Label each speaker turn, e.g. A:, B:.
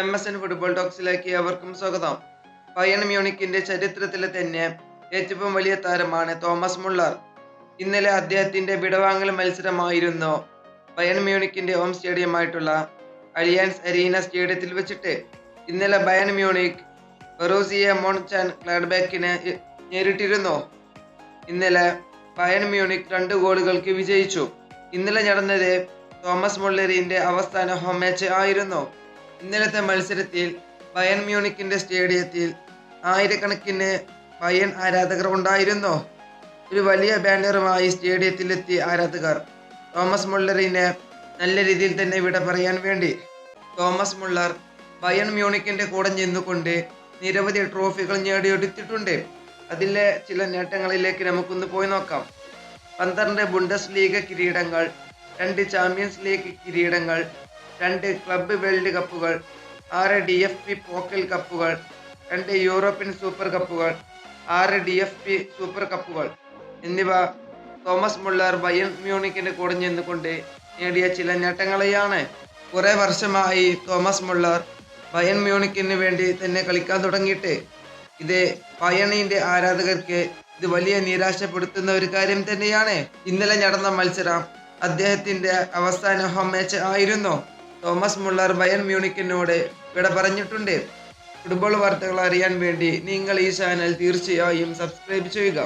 A: M S N football ടോക്സിലേക്ക് അവർക്കും സ്വാഗതം. ബയൺ മ്യൂണിക്കിന്റെ ചരിത്രത്തിലെ തന്നെ ഏറ്റവും വലിയ താരമാണ് തോമസ് മുള്ളർ. ഇന്നലെ അദ്ദേഹത്തിന്റെ വിടവാങ്ങൽ മത്സരമായിരുന്നു ബയൺ മ്യൂണിക്കിന്റെ ഹോം സ്റ്റേഡിയമായിട്ടുള്ള അലിയൻസ് അരീന സ്റ്റേഡിയത്തിൽ വെച്ചിട്ട്. ഇന്നലെ ബയൺ മ്യൂണിക് ബറൂസിയ മോൺചാൻ ക്ലാഡ്ബാക്കിനെ നേരിട്ടിരുന്നു. ഇന്നലെ ബയൺ മ്യൂണിക് രണ്ട് ഗോളുകൾക്ക് വിജയിച്ചു. ഇന്നലെ നടന്നത് തോമസ് മുള്ളറിന്റെ അവസാന ഹോം മാച്ച് ആയിരുന്നു. ഇന്നലത്തെ മത്സരത്തിൽ ബയൻ മ്യൂണിക്കിന്റെ സ്റ്റേഡിയത്തിൽ ആയിരക്കണക്കിന് ബയൻ ആരാധകർ ഉണ്ടായിരുന്നു. ഒരു വലിയ ബാനറുമായി സ്റ്റേഡിയത്തിലെത്തി ആരാധകർ തോമസ് മുള്ളറിനെ നല്ല രീതിയിൽ തന്നെ വിട പറയാൻ വേണ്ടി. തോമസ് മുള്ളർ ബയൺ മ്യൂണിക്കിന്റെ കൂടെ നിന്നുകൊണ്ട് നിരവധി ട്രോഫികൾ നേടിയെടുത്തിട്ടുണ്ട്. അതിലെ ചില നേട്ടങ്ങളിലേക്ക് നമുക്കൊന്ന് പോയി നോക്കാം. പന്ത്രണ്ട് ബുണ്ടസ് ലീഗ് കിരീടങ്ങൾ രണ്ട് ചാമ്പ്യൻസ് ലീഗ് കിരീടങ്ങൾ രണ്ട് ക്ലബ്ബ് വേൾഡ് കപ്പുകൾ ആറ് ഡി എഫ് പി പോക്കൽ കപ്പുകൾ രണ്ട് യൂറോപ്യൻ സൂപ്പർ കപ്പുകൾ ആറ് ഡി എഫ് പി സൂപ്പർ കപ്പുകൾ എന്നിവ തോമസ് മുള്ളർ ബയൺ മ്യൂണിക്കിന് കൂടെ നിന്നുകൊണ്ട് നേടിയ ചില നേട്ടങ്ങളെയാണ്. കുറേ വർഷമായി തോമസ് മുള്ളർ ബയൺ മ്യൂണിക്കിന് വേണ്ടി തന്നെ കളിക്കാൻ തുടങ്ങിയിട്ട്. ഇത് ബയണിന്റെ ആരാധകർക്ക് ഇത് വലിയ നിരാശപ്പെടുത്തുന്ന ഒരു കാര്യം തന്നെയാണ്. ഇന്നലെ നടന്ന മത്സരം അദ്ദേഹത്തിന്റെ അവസാന ഹോം മാച്ച് ആയിരുന്നു. തോമസ് മുള്ളർ ബയൻ മ്യൂണിക്കിനോട് ഇവിടെ പറഞ്ഞിട്ടുണ്ട്. ഫുട്ബോൾ വാർത്തകൾ അറിയാൻ വേണ്ടി നിങ്ങൾ ഈ ചാനൽ തീർച്ചയായും സബ്സ്ക്രൈബ് ചെയ്യുക.